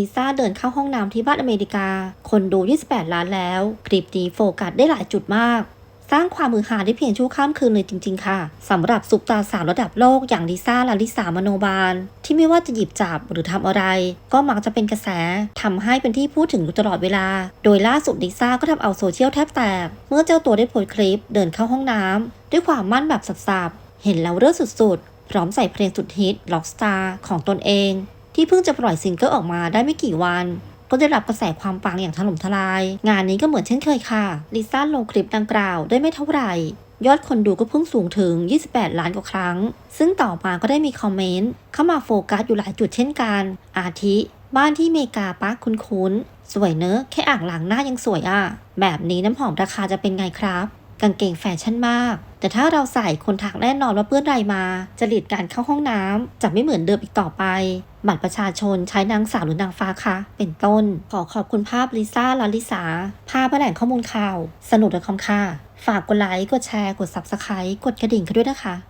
ลิซ่าเดินเข้าห้องน้ำที่บ้านอเมริกา คนดู 28 ล้านแล้ว คลิปนี้โฟกัสได้หลายจุดมาก สร้างความมือหาได้เพียงชั่วข้ามคืนเลยจริง ๆ ค่ะสำหรับซุปตาสาวระดับโลกอย่างลิซ่าและลิสามโนบาล ที่ไม่ว่าจะหยิบจับหรือทำอะไร ก็มักจะเป็นกระแสทำให้เป็นที่พูดถึงอยู่ตลอดเวลา โดยล่าสุดลิซ่าก็ทำเอาโซเชียลแทบแตก เมื่อเจ้าตัวได้โพสต์คลิปเดินเข้าห้องน้ำด้วยความมั่นแบบสับๆเห็นแล้วเรื่องสุดๆพร้อมใส่เพลงสุดฮิต Rockstar ของตนเอง ที่เพิ่งจะปล่อยซิงเกิลออกมาได้ไม่กี่วัน ก็ได้รับกระแสความปังอย่างถล่มทลาย งานนี้ก็เหมือนเช่นเคยค่ะลิซ่าลงคลิปดังกล่าวได้ไม่เท่าไหร่ ยอดคนดูก็พุ่งสูงถึง 28 ล้านกว่าครั้ง ซึ่งต่อมาก็ได้มีคอมเมนต์เข้ามาโฟกัสอยู่หลายจุดเช่นกัน อาทิ บ้านที่เมกาปาร์คคุ้นๆสวยเนอะแค่อ่างล้างหน้ายังสวยอะแบบนี้น้ำหอมราคาจะเป็นไงครับ กางเกงแฟชั่นมาก แต่ถ้าเราใส่คนทักแน่นอนว่าเปื้อนไรมาจริตการเข้าห้องน้ำจะไม่เหมือนเดิมอีกต่อไปบัตรประชาชนใช้นางสาวหรือนางฟ้าคะ เป็นต้น ขอขอบคุณภาพลิซ่าลาลิสาภาพแหล่งข้อมูลข่าว สนุกดอทคอมค่ะ ฝากกดไลค์ กดแชร์ กด Subscribe กดกระดิ่งกันด้วยนะคะ